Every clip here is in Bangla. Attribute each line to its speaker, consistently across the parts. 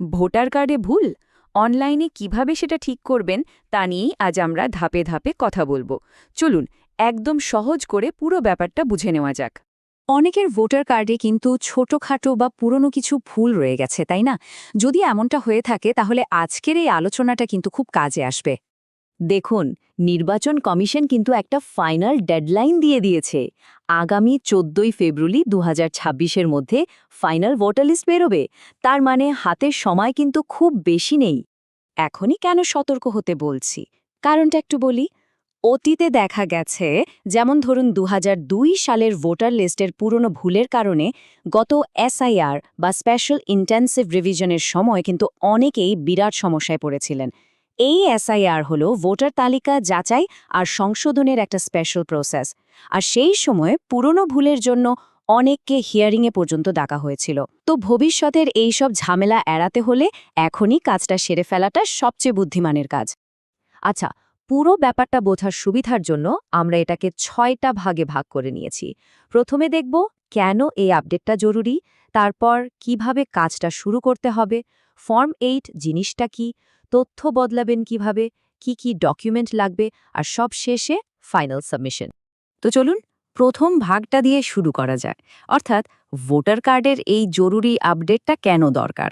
Speaker 1: ভোটার কার্ডে ভুল? অনলাইনে কীভাবে সেটা ঠিক করবেন? তা নিয়েই আজ আমরা ধাপে ধাপে কথা বলব। চলুন, একদম সহজ করে পুরো ব্যাপারটা বুঝে নেওয়া যাক।
Speaker 2: অনেকের ভোটার কার্ডে কিন্তু ছোটখাটো বা পুরনো কিছু ভুল রয়ে গেছে, তাই না? যদি এমনটা হয়ে থাকে, তাহলে আজকের এই আলোচনাটা কিন্তু খুব কাজে আসবে।
Speaker 3: দেখুন, নির্বাচন কমিশন কিন্তু একটা ফাইনাল ডেডলাইন দিয়ে দিয়েছে। আগামী চোদ্দই ফেব্রুয়ারি দু এর মধ্যে ফাইনাল ভোটার লিস্ট বেরোবে। তার মানে হাতের সময় কিন্তু খুব বেশি নেই।
Speaker 2: এখনই কেন সতর্ক হতে বলছি? কারণটা একটু বলি। অতীতে দেখা গেছে, যেমন ধরুন দু হাজার দুই সালের ভোটার লিস্টের পুরনো ভুলের কারণে গত এসআইআর বা স্পেশাল ইন্টেন্সিভ রিভিশনের সময় কিন্তু অনেকেই বিরাট সমস্যায় পড়েছিলেন। এই এসআইআর হল ভোটার তালিকা যাচাই আর সংশোধনের একটা স্পেশাল প্রসেস আর সেই সময়ে পুরনো ভুলের জন্য অনেককে হিয়ারিংয়ে পর্যন্ত ডাকা হয়েছিল। তো ভবিষ্যতের এই সব ঝামেলা এড়াতে হলে এখনই কাজটা সেরে ফেলাটা সবচেয়ে বুদ্ধিমানের কাজ।
Speaker 3: আচ্ছা পুরো ব্যাপারটা বোঝার সুবিধার জন্য আমরা এটাকে ছয়টা ভাগে ভাগ করে নিয়েছি। প্রথমে দেখব কেন এই আপডেটটা জরুরি তারপর কীভাবে কাজটা শুরু করতে হবে, ফর্ম এইট জিনিসটা কি, তথ্য বদলাবেন কীভাবে, কি কি ডকুমেন্ট লাগবে, আর সব শেষে ফাইনাল সাবমিশন। তো চলুন প্রথম ভাগটা দিয়ে শুরু করা যায়। অর্থাৎ ভোটার কার্ডের এই জরুরি আপডেটটা কেন দরকার?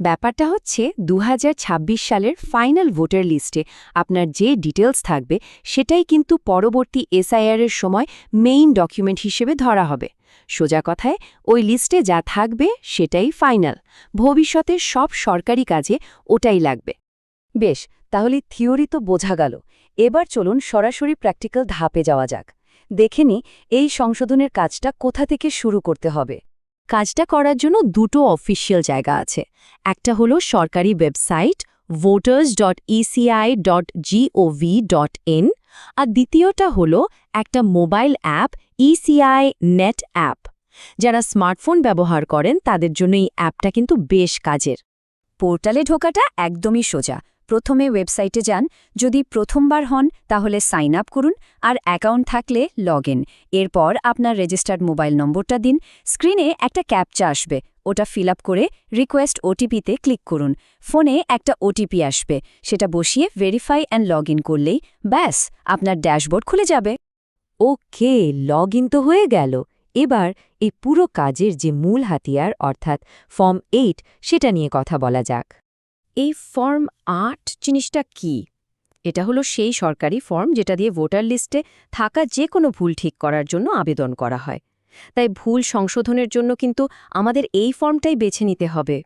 Speaker 3: ব্যাপারটা হচ্ছে দু হাজার ছাব্বিশ সালের ফাইনাল ভোটার লিস্টে আপনার যে ডিটেলস থাকবে, সেটাই কিন্তু পরবর্তী এসআইআর এর সময় মেইন ডকুমেন্ট হিসেবে ধরা হবে। সোজা কথায়, ওই লিস্টে যা থাকবে, সেটাই ফাইনাল। ভবিষ্যতের সব সরকারি কাজে ওটাই লাগবে। বেশ, তাহলে থিওরি তো বোঝা গেল। এবার চলুন সরাসরি প্র্যাকটিক্যাল ধাপে যাওয়া যাক। দেখে নি এই সংশোধনের কাজটা কোথা থেকে শুরু করতে হবে। কাজটা করার জন্য দুটো অফিসিয়াল জায়গা আছে। একটা হলো সরকারি website voters dot ECI dot GOV dot in আর দ্বিতীয়টা হলো একটা mobile app ECI net app যারা স্মার্টফোন ব্যবহার করেন, তাদের জন্য এই অ্যাপটা কিন্তু বেশ কাজের। পোর্টালে ঢোকাটা একদমই সোজা। প্রথমে ওয়েবসাইটে যান, যদি প্রথমবার হন, তাহলে সাইন আপ করুন আর অ্যাকাউন্ট থাকলে লগ ইন। এরপর আপনার রেজিস্টার্ড মোবাইল নম্বরটা দিন। স্ক্রিনে একটা ক্যাপচা আসবে, ওটা ফিল করে রিকোয়েস্ট ওটিপিতে ক্লিক করুন। ফোনে একটা ওটিপি আসবে, সেটা বসিয়ে ভেরিফাই অ্যান্ড লগ করলেই ব্যাস, আপনার ড্যাশবোর্ড খুলে যাবে। ওকে লগ তো হয়ে গেল। এবার এই পুরো কাজের যে মূল হাতিয়ার, অর্থাৎ ফর্ম এইট সেটা নিয়ে কথা বলা যাক। এই ফর্ম আট জিনিসটা কি? এটা হলো সেই সরকারি ফর্ম যেটা দিয়ে ভোটার লিস্টে থাকা যে কোনো ভুল ঠিক করার জন্য আবেদন করা হয়। তাই ভুল সংশোধনের জন্য কিন্তু আমাদের এই ফর্মটাই বেছে নিতে হবে।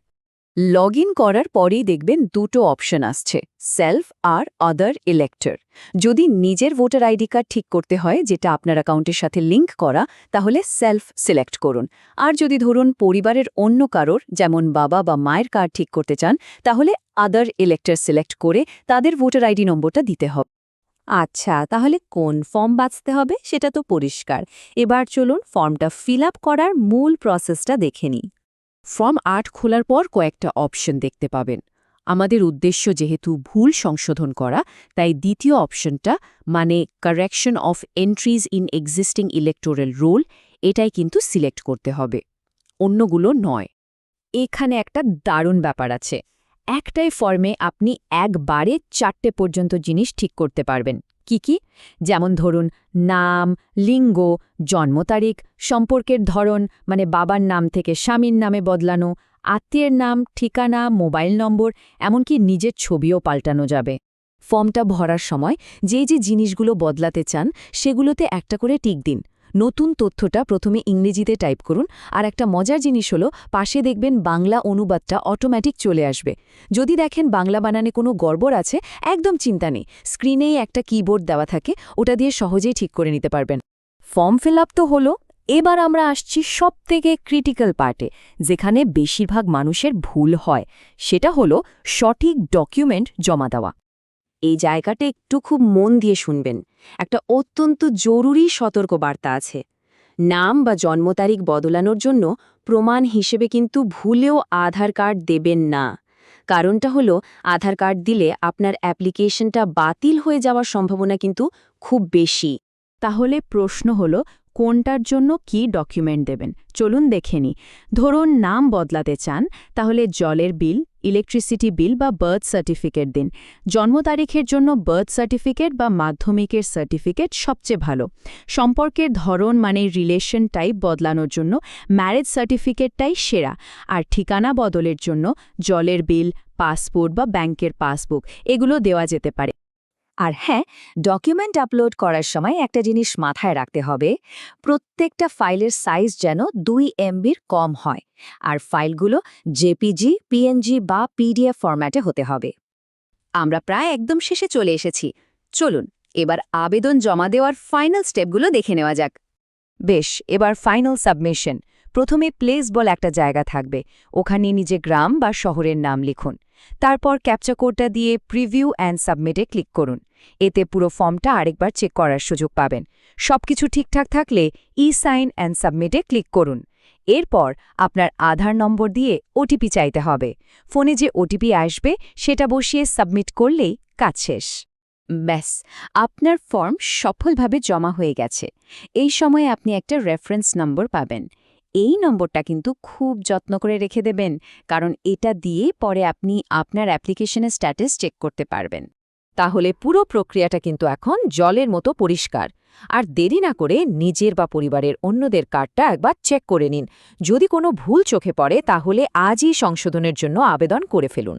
Speaker 3: লগ করার পরেই দেখবেন দুটো অপশন আসছে সেলফ আর আদার ইলেক্টর যদি নিজের ভোটার আইডি কার্ড ঠিক করতে হয়, যেটা আপনার অ্যাকাউন্টের সাথে লিঙ্ক করা, তাহলে সেলফ সিলেক্ট করুন। আর যদি ধরুন পরিবারের অন্য কারোর, যেমন বাবা বা মায়ের কার্ড ঠিক করতে চান, তাহলে আদার ইলেক্টর সিলেক্ট করে তাদের ভোটার আইডি নম্বরটা দিতে হবে। আচ্ছা তাহলে কোন ফর্ম বাঁচতে হবে? সেটা তো পরিষ্কার। এবার চলুন ফর্মটা ফিল করার মূল প্রসেসটা দেখে নিই। ফর্ম আট খোলার পর কয়েকটা অপশন দেখতে পাবেন। আমাদের উদ্দেশ্য যেহেতু ভুল সংশোধন করা, তাই দ্বিতীয় অপশনটা মানে correction of entries in existing electoral roll এটাই কিন্তু সিলেক্ট করতে হবে। অন্যগুলো নয়। এখানে একটা দারুণ ব্যাপার আছে। একটাই ফর্মে আপনি একবারে চারটে পর্যন্ত জিনিস ঠিক করতে পারবেন। কি কি? যেমন ধরুন, নাম, লিঙ্গ, জন্ম তারিখ, সম্পর্কের ধরন মানে বাবার নাম থেকে স্বামীর নামে বদলানো, আত্মীয়ের নাম, ঠিকানা, মোবাইল নম্বর, এমনকি নিজের ছবিও পাল্টানো যাবে। ফর্মটা ভরার সময় যে যে জিনিসগুলো বদলাতে চান, সেগুলোতে একটা করে টিক দিন। নতুন তথ্যটা প্রথমে ইংরেজিতে টাইপ করুন, আর একটা মজার জিনিস হলো, পাশে দেখবেন বাংলা অনুবাদটা অটোমেটিক চলে আসবে। যদি দেখেন বাংলা বানানে কোনো গড়বড় আছে, একদম চিন্তা নেই। স্ক্রিনেই একটা কিবোর্ড দেওয়া থাকে, ওটা দিয়ে সহজেই ঠিক করে নিতে পারবেন। ফর্ম ফিল তো হলো, এবার আমরা আসছি সবথেকে ক্রিটিক্যাল পার্টে যেখানে বেশিরভাগ মানুষের ভুল হয়। সেটা হলো সঠিক ডকুমেন্ট জমা দেওয়া। এই জায়গাটা একটু খুব মন দিয়ে শুনবেন। একটা অত্যন্ত জরুরি সতর্কবার্তা আছে। নাম বা জন্ম তারিখ বদলানোর জন্য প্রমাণ হিসেবে কিন্তু ভুলেও আধার কার্ড দেবেন না। কারণটা হলো, আধার কার্ড দিলে আপনার অ্যাপ্লিকেশনটা বাতিল হয়ে যাওয়ার সম্ভাবনা কিন্তু খুব বেশি।
Speaker 1: তাহলে প্রশ্ন হলো, কোনটার জন্য কি ডকুমেন্ট দেবেন? চলুন দেখে নি ধরুন নাম বদলাতে চান, তাহলে জলের বিল ইলেকট্রিসিটি বিল বা বার্থ সার্টিফিকেট দিন। জন্ম তারিখের জন্য বার্থ সার্টিফিকেট বা মাধ্যমিকের সার্টিফিকেট সবচেয়ে ভালো। সম্পর্কের ধরন মানে রিলেশন টাইপ বদলানোর জন্য ম্যারেজ সার্টিফিকেটটাই সেরা। আর ঠিকানা বদলের জন্য জলের বিল পাসপোর্ট বা ব্যাংকের পাসবুক এগুলো দেওয়া যেতে পারে।
Speaker 2: আর হ্যাঁ ডকুমেন্ট আপলোড করার সময় একটা জিনিস মাথায় রাখতে হবে, প্রত্যেকটা ফাইলের সাইজ যেন দুই এমবির কম হয়, আর ফাইলগুলো জেপিজি পিএনজি বা পিডিএফ ফরম্যাটে হতে হবে।
Speaker 3: আমরা প্রায় একদম শেষে চলে এসেছি। চলুন, এবার আবেদন জমা দেওয়ার ফাইনাল স্টেপগুলো দেখে নেওয়া যাক। বেশ, এবার ফাইনাল সাবমিশন প্রথমে প্লেস বল একটা জায়গা থাকবে। ওখানে নিজে গ্রাম বা শহরের নাম লিখুন। তারপর ক্যাপচা কোডটা দিয়ে প্রিভিউ অ্যান্ড সাবমিটে ক্লিক করুন। এতে পুরো ফর্মটা আরেকবার চেক করার সুযোগ পাবেন। সবকিছু ঠিকঠাক থাকলে ই সাইন অ্যান্ড সাবমিটে ক্লিক করুন। এরপর আপনার আধার নম্বর দিয়ে ওটিপি চাইতে হবে। ফোনে যে ওটিপি আসবে, সেটা বসিয়ে সাবমিট করলেই কাজ শেষ। ব্যাস, আপনার ফর্ম সফলভাবে জমা হয়ে গেছে। এই সময়ে আপনি একটা রেফারেন্স নম্বর পাবেন। এই নম্বরটা কিন্তু খুব যত্ন করে রেখে দেবেন, কারণ এটা দিয়ে পরে আপনি আপনার অ্যাপ্লিকেশনের স্ট্যাটাস চেক করতে পারবেন। তাহলে পুরো প্রক্রিয়াটা কিন্তু এখন জলের মতো পরিষ্কার। আর দেরি না করে নিজের বা পরিবারের অন্যদের কার্ডটা একবার চেক করে নিন। যদি কোনো ভুল চোখে পড়ে, তাহলে আজই সংশোধনের জন্য আবেদন করে ফেলুন।